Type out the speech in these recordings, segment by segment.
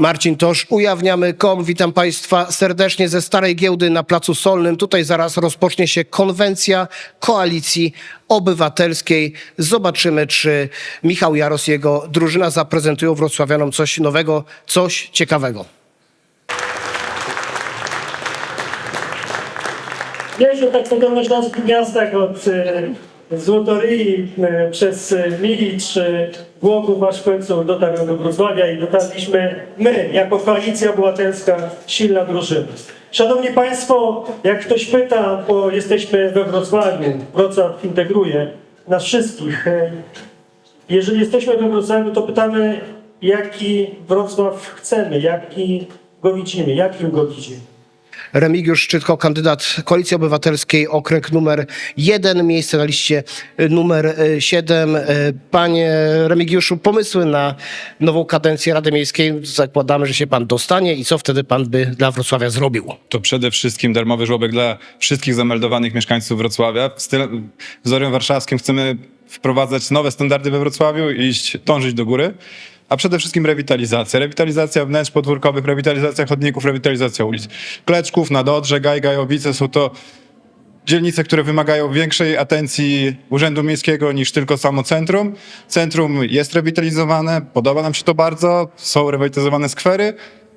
Marcin Tosz, ujawniamy.com. Witam Państwa serdecznie ze Starej Giełdy na Placu Solnym. Tutaj zaraz rozpocznie się konwencja Koalicji Obywatelskiej. Zobaczymy, czy Michał Jaros i jego drużyna zaprezentują wrocławianom coś nowego, coś ciekawego. Mieliśmy tak w dolnośląskich miastach od e, Złotoryi e, przez Milicz, e, Głogów, aż w końcu dotarł do Wrocławia i dotarliśmy my, jako Koalicja Obywatelska, silna drużyna. Szanowni Państwo, jak ktoś pyta, bo jesteśmy we Wrocławiu, Wrocław integruje nas wszystkich. E, Jeżeli jesteśmy we Wrocławiu, to pytamy, jaki Wrocław chcemy, jaki go widzimy, jakim go widzimy. Remigiusz Szczytko, kandydat Koalicji Obywatelskiej, okręg numer jeden, miejsce na liście y, numer y, siedem. Y, Panie Remigiuszu, pomysły na nową kadencję Rady Miejskiej. Zakładamy, że się pan dostanie i co wtedy pan by dla Wrocławia zrobił? To przede wszystkim darmowy żłobek dla wszystkich zameldowanych mieszkańców Wrocławia. Wzorem warszawskim chcemy wprowadzać nowe standardy we Wrocławiu i iść, dążyć do góry. A przede wszystkim rewitalizacja. Rewitalizacja wnętrz podwórkowych, rewitalizacja chodników, rewitalizacja ulic. Kleczków, Nadodrze, Gaj, Gajowice są to dzielnice, które wymagają większej atencji Urzędu Miejskiego niż tylko samo centrum. Centrum jest rewitalizowane, podoba nam się to bardzo, są rewitalizowane skwery,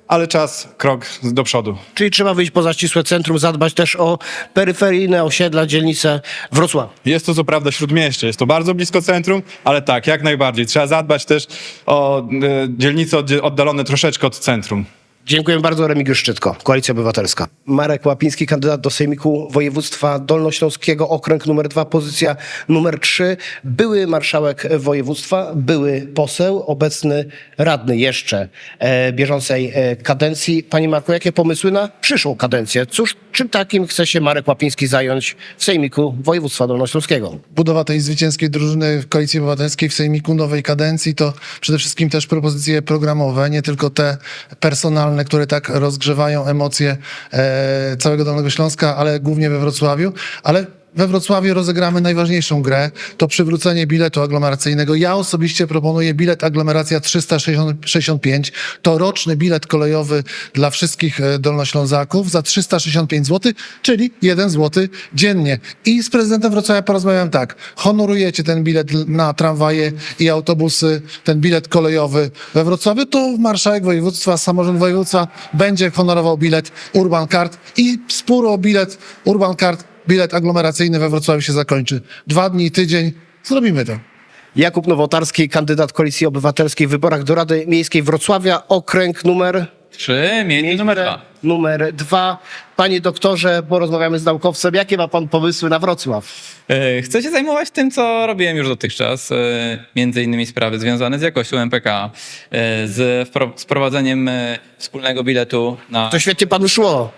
ale czas krok do przodu. Czyli trzeba wyjść poza ścisłe centrum, zadbać też o peryferyjne osiedla, dzielnice Wrocławia. Jest to co prawda śródmieście, jest to bardzo blisko centrum, ale tak, jak najbardziej. Trzeba zadbać też o e, dzielnice oddalone troszeczkę od centrum. Dziękuję bardzo, Remigiusz Szczytko, Koalicja Obywatelska. Marek Łapiński, kandydat do Sejmiku Województwa Dolnośląskiego, okręg numer dwa, pozycja numer trzy. Były marszałek województwa, były poseł, obecny radny jeszcze e, bieżącej e, kadencji. Panie Marku, jakie pomysły na przyszłą kadencję? Cóż, czym takim chce się Marek Łapiński zająć w Sejmiku Województwa Dolnośląskiego? budowa tej zwycięskiej drużyny Koalicji Obywatelskiej w Sejmiku nowej kadencji to przede wszystkim też propozycje programowe, nie tylko te personalne, które tak rozgrzewają emocje e, całego Dolnego Śląska, ale głównie we Wrocławiu, ale we Wrocławiu rozegramy najważniejszą grę, to przywrócenie biletu aglomeracyjnego. Ja osobiście proponuję bilet aglomeracja 365. To roczny bilet kolejowy dla wszystkich e, dolnoślązaków za 365 zł, czyli 1 zł dziennie. I z prezydentem Wrocławia porozmawiałem tak. Honorujecie ten bilet na tramwaje i autobusy, ten bilet kolejowy we Wrocławiu, to marszałek województwa, samorząd województwa będzie honorował bilet Urban Card i spór o bilet Urban Card, bilet aglomeracyjny we Wrocławiu się zakończy. Dwa dni, tydzień, zrobimy to. Jakub Nowotarski, kandydat Koalicji Obywatelskiej w wyborach do Rady Miejskiej Wrocławia, okręg numer Trzy, miejsce numer dwa. Numer dwa. Panie doktorze, porozmawiamy z naukowcem. Jakie ma pan pomysły na Wrocław? E, Chcę się zajmować tym, co robiłem już dotychczas, e, między innymi sprawy związane z jakością MPK, e, z wpro- z wprowadzeniem e, wspólnego biletu na... To świetnie panu szło.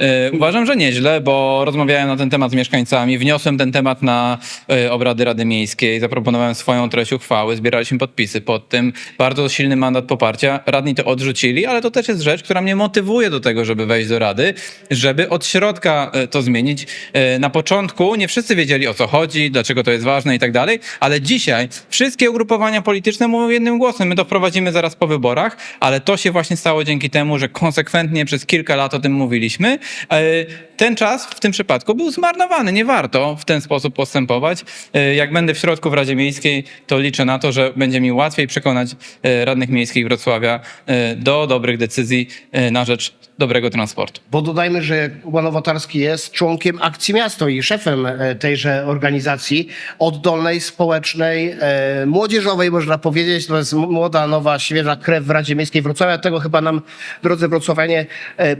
E, Uważam, że nieźle, bo rozmawiałem na ten temat z mieszkańcami, wniosłem ten temat na e, obrady Rady Miejskiej, zaproponowałem swoją treść uchwały, zbieraliśmy podpisy pod tym, bardzo silny mandat poparcia. Radni to odrzucili, ale to też jest rzecz, która mnie motywuje do tego, żeby wejść do Rady, żeby od środka e, to zmienić. Na początku nie wszyscy wiedzieli o co chodzi, dlaczego to jest ważne i tak dalej, ale dzisiaj wszystkie ugrupowania polityczne mówią jednym głosem. My to wprowadzimy zaraz po wyborach, ale to się właśnie stało dzięki temu, że konsekwentnie przez kilka lat o tym mówiliśmy. Äh, Ten czas w tym przypadku był zmarnowany. Nie warto w ten sposób postępować. E, Jak będę w środku w Radzie Miejskiej, to liczę na to, że będzie mi łatwiej przekonać e, radnych miejskich Wrocławia e, do dobrych decyzji na rzecz dobrego transportu. Bo dodajmy, że Kuba Nowotarski jest członkiem Akcji Miasto i szefem tejże organizacji oddolnej, społecznej, młodzieżowej, można powiedzieć. To jest młoda, nowa, świeża krew w Radzie Miejskiej Wrocławia. Tego chyba nam, drodzy wrocławianie,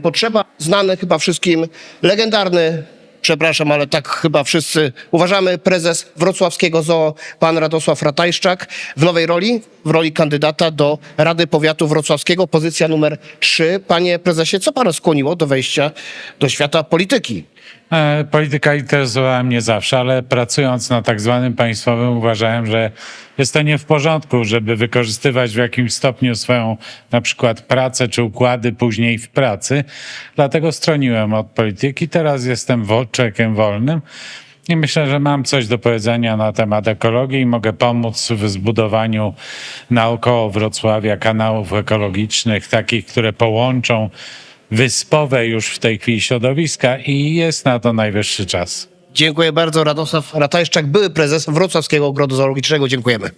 potrzeba. Znany chyba wszystkim, legendarny przepraszam, ale tak chyba wszyscy uważamy, prezes wrocławskiego ZOO, pan Radosław Ratajszczak, w nowej roli, w roli kandydata do Rady Powiatu Wrocławskiego, pozycja numer 3. Panie prezesie, co pana skłoniło do wejścia do świata polityki? E, Polityka interesowała mnie zawsze, ale pracując na tak zwanym państwowym uważałem, że jest to nie w porządku, żeby wykorzystywać w jakimś stopniu swoją na przykład pracę czy układy później w pracy. Dlatego stroniłem od polityki. Teraz jestem człowiekiem wolnym I myślę, że mam coś do powiedzenia na temat ekologii i mogę pomóc w zbudowaniu naokoło Wrocławia kanałów ekologicznych, takich, które połączą wyspowe już w tej chwili środowiska i jest na to najwyższy czas. Dziękuję bardzo. Radosław Ratajszczak, były prezes Wrocławskiego Ogrodu Zoologicznego. Dziękujemy.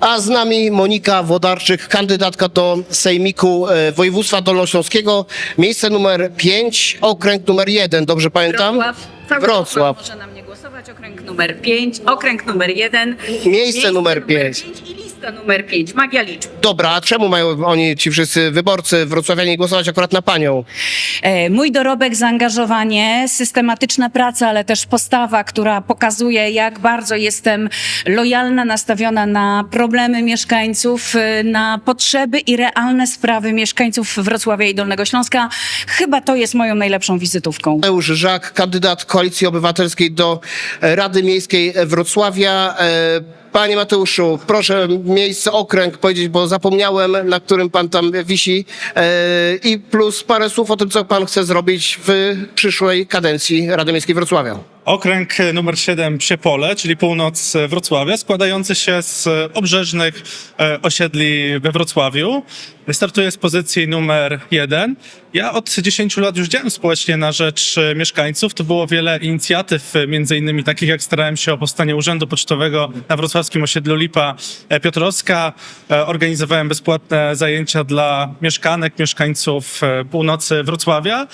A z nami Monika Włodarczyk, kandydatka do Sejmiku e, Województwa Dolnośląskiego. Miejsce numer 5, okręg numer 1, dobrze pamiętam? Wrocław. Wrocław. Może na mnie głosować. Okręg numer 5, okręg numer 1. Miejsce, numer 5. 5 poprawka numer 5, magia liczb. Dobra, a czemu mają oni, ci wszyscy wyborcy wrocławianie głosować akurat na panią? E, Mój dorobek, zaangażowanie, systematyczna praca, ale też postawa, która pokazuje, jak bardzo jestem lojalna, nastawiona na problemy mieszkańców, e, na potrzeby i realne sprawy mieszkańców Wrocławia i Dolnego Śląska. Chyba to jest moją najlepszą wizytówką. Mateusz Żak, kandydat Koalicji Obywatelskiej do Rady Miejskiej Wrocławia. E, Panie Mateuszu, proszę miejsce, okręg powiedzieć, bo zapomniałem, na którym pan tam wisi. E, I plus parę słów o tym, co pan chce zrobić w przyszłej kadencji Rady Miejskiej Wrocławia. Okręg numer 7 Psiepole, czyli północ Wrocławia, składający się z obrzeżnych e, osiedli we Wrocławiu. Startuję z pozycji numer 1. Ja od 10 lat już działam społecznie na rzecz e, mieszkańców. To było wiele inicjatyw, e, między innymi takich jak starałem się o powstanie Urzędu Pocztowego na wrocławskim osiedlu Lipa e, Piotrowska. Organizowałem bezpłatne zajęcia dla mieszkanek, mieszkańców północy Wrocławia,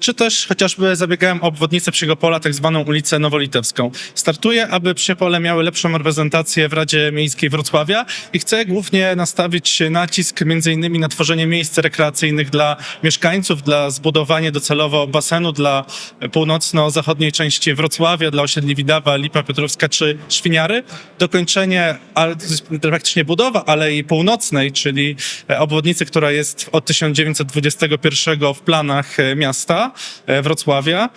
czy też chociażby zabiegałem o obwodnicę Psiegopola, tak zwaną ulicę Nowolitewską. Startuję, aby Psiepole miały lepszą reprezentację w Radzie Miejskiej Wrocławia i chcę głównie nastawić nacisk między innymi na tworzenie miejsc rekreacyjnych dla mieszkańców, dla zbudowanie docelowo basenu dla północno-zachodniej części Wrocławia, dla osiedli Widawa, Lipa Piotrowska czy Świniary. Dokończenie, ale praktycznie budowa Alei Północnej, czyli e, obwodnicy, która jest od 1921 w planach e, miasta e, Wrocławia,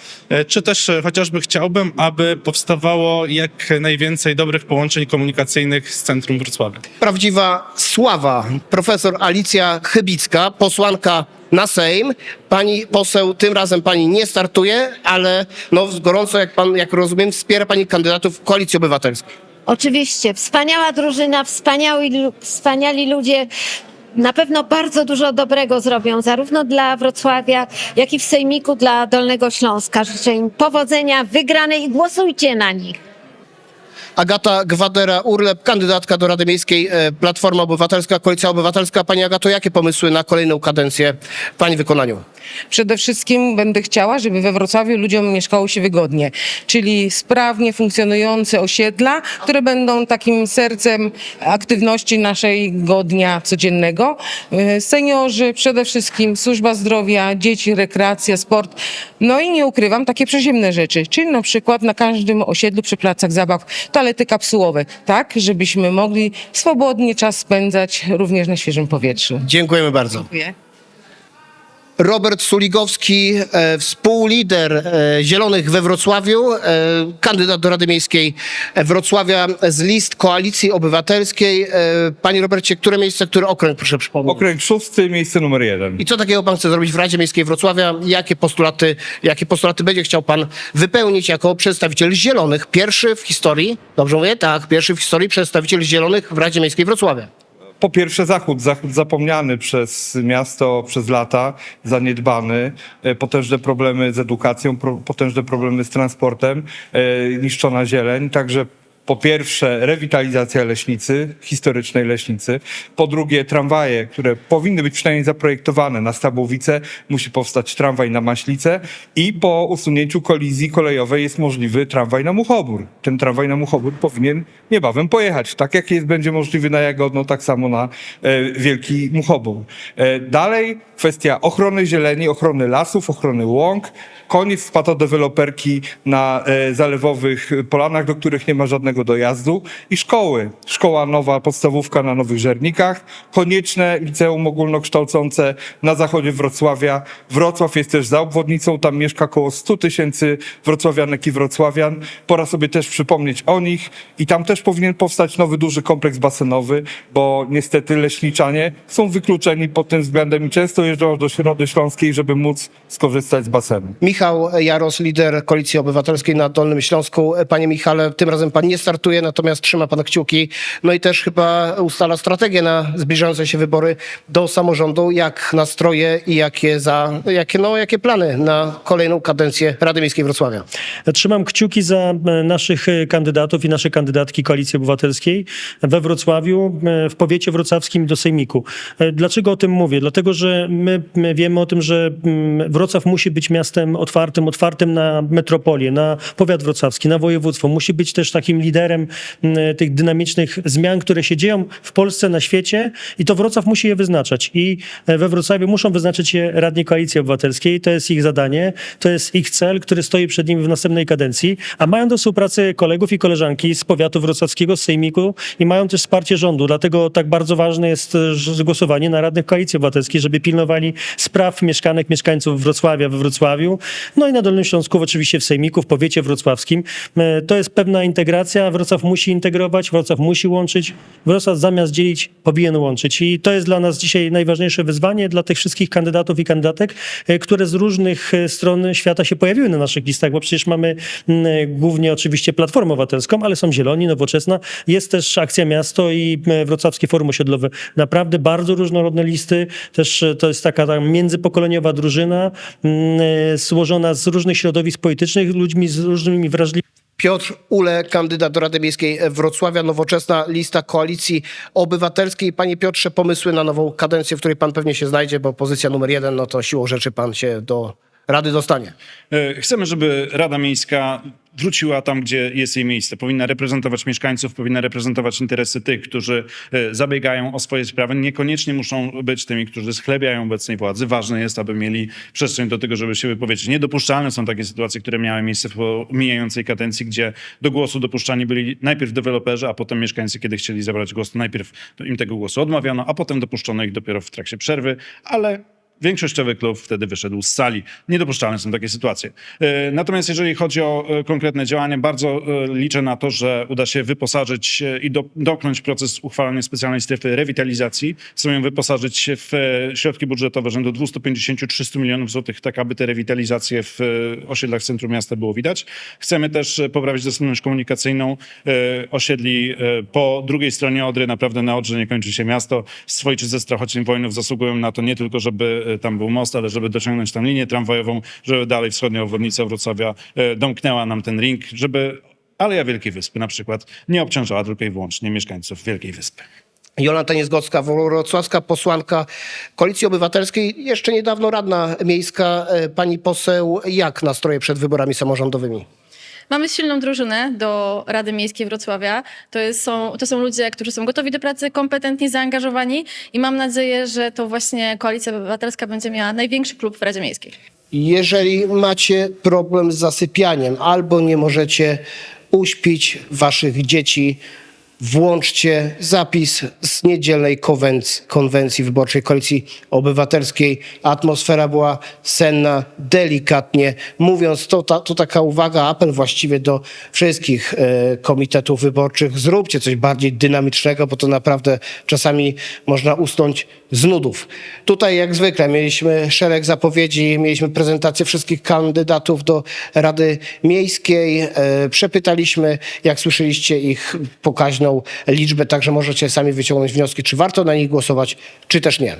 czy też chociażby chciałbym, aby powstawało jak najwięcej dobrych połączeń komunikacyjnych z centrum Wrocławia. Prawdziwa sława. Profesor Alicja Chybicka, posłanka na Sejm. Pani poseł, tym razem pani nie startuje, ale no gorąco, jak pan, jak rozumiem, wspiera pani kandydatów Koalicji Obywatelskiej. Oczywiście, wspaniała drużyna, wspaniali, lu- wspaniali ludzie. Na pewno bardzo dużo dobrego zrobią, zarówno dla Wrocławia, jak i w Sejmiku dla Dolnego Śląska. Życzę im powodzenia, wygranej i głosujcie na nich. Agata Gwadera-Urlep, kandydatka do Rady Miejskiej e, Platforma Obywatelska, Koalicja Obywatelska. Pani Agato, jakie pomysły na kolejną kadencję w pani wykonaniu? Przede wszystkim będę chciała, żeby we Wrocławiu ludziom mieszkało się wygodnie, czyli sprawnie funkcjonujące osiedla, które będą takim sercem aktywności naszego dnia codziennego. E, Seniorzy, przede wszystkim służba zdrowia, dzieci, rekreacja, sport. No i nie ukrywam, takie przyziemne rzeczy, czyli na przykład na każdym osiedlu przy placach zabaw toalety kapsułowe, tak, żebyśmy mogli swobodnie czas spędzać również na świeżym powietrzu. Dziękujemy bardzo. Dziękuję. Robert Suligowski, e, współlider e, Zielonych we Wrocławiu, e, kandydat do Rady Miejskiej Wrocławia z list Koalicji Obywatelskiej. Panie Robercie, które miejsce, który okręg, proszę przypomnieć? Okręg szósty, miejsce numer jeden. I co takiego pan chce zrobić w Radzie Miejskiej Wrocławia? Jakie postulaty, jakie postulaty będzie chciał pan wypełnić jako przedstawiciel Zielonych? Pierwszy w historii, dobrze mówię? Tak, pierwszy w historii przedstawiciel Zielonych w Radzie Miejskiej Wrocławia. Po pierwsze zachód, zachód zapomniany przez miasto przez lata, zaniedbany, e, potężne problemy z edukacją, potężne problemy z transportem, e, niszczona zieleń, także po pierwsze rewitalizacja leśnicy, historycznej leśnicy, po drugie tramwaje, które powinny być przynajmniej zaprojektowane na Stabowicę, musi powstać tramwaj na Maślicę i po usunięciu kolizji kolejowej jest możliwy tramwaj na Muchobór. Ten tramwaj na Muchobór powinien niebawem pojechać, tak jak jest będzie możliwy na Jagodno, tak samo na e, Wielki Muchobór. E, dalej kwestia ochrony zieleni, ochrony lasów, ochrony łąk, koniec spadł deweloperki na e, zalewowych polanach, do których nie ma żadnego codziennego dojazdu i szkoły. Szkoła nowa, podstawówka na Nowych Żernikach, konieczne liceum ogólnokształcące na zachodzie Wrocławia. Wrocław jest też za obwodnicą, tam mieszka około 100 tysięcy wrocławianek i wrocławian. Pora sobie też przypomnieć o nich i tam też powinien powstać nowy duży kompleks basenowy, bo niestety leśniczanie są wykluczeni pod tym względem i często jeżdżą do Środy Śląskiej, żeby móc skorzystać z basenu. Michał Jaros, lider Koalicji Obywatelskiej na Dolnym Śląsku. Panie Michale, tym razem pan nie startuje, natomiast trzyma pan kciuki. No i też chyba ustala strategię na zbliżające się wybory do samorządu. Jak nastroje i jakie, za, jakie, no, jakie plany na kolejną kadencję Rady Miejskiej Wrocławia? Trzymam kciuki za e, naszych e, kandydatów i nasze kandydatki Koalicji Obywatelskiej we Wrocławiu, e, w powiecie wrocławskim do Sejmiku. Dlaczego o tym mówię? Dlatego, że my my wiemy o tym, że mm, Wrocław musi być miastem otwartym, otwartym na metropolię, na powiat wrocławski, na województwo. Musi być też takim liderem mm, tych dynamicznych zmian, które się dzieją w Polsce, na świecie i to Wrocław musi je wyznaczać. I e, we Wrocławiu muszą wyznaczyć je radni Koalicji Obywatelskiej. To jest ich zadanie, to jest ich cel, który stoi przed nimi w następnej kadencji, a mają do współpracy kolegów i koleżanki z powiatu wrocławskiego, z Sejmiku i mają też wsparcie rządu. Dlatego tak bardzo ważne jest e, głosowanie na radnych Koalicji Obywatelskiej, żeby pilnowali spraw mieszkanek, mieszkańców Wrocławia we Wrocławiu, no i na Dolnym Śląsku, oczywiście w Sejmiku, w powiecie wrocławskim. E, To jest pewna integracja. Wrocław musi integrować, Wrocław musi łączyć. Wrocław zamiast dzielić, powinien łączyć. I to jest dla nas dzisiaj najważniejsze wyzwanie dla tych wszystkich kandydatów i kandydatek, e, które z różnych e, stron świata się pojawiły na naszych listach, bo przecież mamy mm, e, głównie oczywiście Platformę Obywatelską, ale są Zieloni, Nowoczesna. Jest też Akcja Miasto i Wrocławskie Forum Osiedlowe. Naprawdę bardzo różnorodne listy. Też to jest taka tam międzypokoleniowa drużyna mm, złożona z różnych środowisk politycznych, ludźmi z różnymi wrażliwościami. Piotr Ule, kandydat do Rady Miejskiej Wrocławia, nowoczesna lista Koalicji Obywatelskiej. Panie Piotrze, pomysły na nową kadencję, w której pan pewnie się znajdzie, bo pozycja numer jeden, no to siłą rzeczy pan się do Rady dostanie. E, Chcemy, żeby Rada Miejska wróciła tam, gdzie jest jej miejsce. Powinna reprezentować mieszkańców, powinna reprezentować interesy tych, którzy e, zabiegają o swoje sprawy. Niekoniecznie muszą być tymi, którzy schlebiają obecnej władzy. Ważne jest, aby mieli przestrzeń do tego, żeby się wypowiedzieć. Niedopuszczalne są takie sytuacje, które miały miejsce w mijającej kadencji, gdzie do głosu dopuszczani byli najpierw deweloperzy, a potem mieszkańcy, kiedy chcieli zabrać głos, najpierw im tego głosu odmawiano, a potem dopuszczono ich dopiero w trakcie przerwy, ale Większościowy klub wtedy wyszedł z sali. Niedopuszczalne są takie sytuacje. E, Natomiast jeżeli chodzi o e, konkretne działania, bardzo e, liczę na to, że uda się wyposażyć i do, proces uchwalania specjalnej strefy rewitalizacji. Chcemy ją wyposażyć w środki budżetowe rzędu 250-300 milionów złotych, tak aby te rewitalizacje w osiedlach centrum miasta było widać. Chcemy też poprawić dostępność komunikacyjną osiedli po drugiej stronie Odry. Naprawdę na Odrze nie kończy się miasto. Swojczycy Strachoczyn Wojnów zasługują na to nie tylko, żeby tam był most, ale żeby dociągnąć tam linię tramwajową, żeby dalej wschodnia obwodnica Wrocławia e, domknęła nam ten ring, żeby Aleja Wielkiej Wyspy na przykład nie obciążała tylko i wyłącznie mieszkańców Wielkiej Wyspy. Jolanta Niezgocka, wrocławska posłanka Koalicji Obywatelskiej, jeszcze niedawno radna miejska. E, Pani poseł, jak nastroje przed wyborami samorządowymi? Mamy silną drużynę do Rady Miejskiej Wrocławia. To, jest, są, to są ludzie, którzy są gotowi do pracy, kompetentni, zaangażowani i mam nadzieję, że to właśnie Koalicja Obywatelska będzie miała największy klub w Radzie Miejskiej. Jeżeli macie problem z zasypianiem albo nie możecie uśpić waszych dzieci, włączcie zapis z niedzielnej konwencji, konwencji wyborczej Koalicji Obywatelskiej. Atmosfera była senna, delikatnie mówiąc. To, ta, to taka uwaga, apel właściwie do wszystkich e, komitetów wyborczych. Zróbcie coś bardziej dynamicznego, bo to naprawdę czasami można usnąć z nudów. Tutaj jak zwykle mieliśmy szereg zapowiedzi, mieliśmy prezentację wszystkich kandydatów do Rady Miejskiej. E, Przepytaliśmy, jak słyszeliście, ich pokaźną liczbę, także możecie sami wyciągnąć wnioski, czy warto na nich głosować, czy też nie.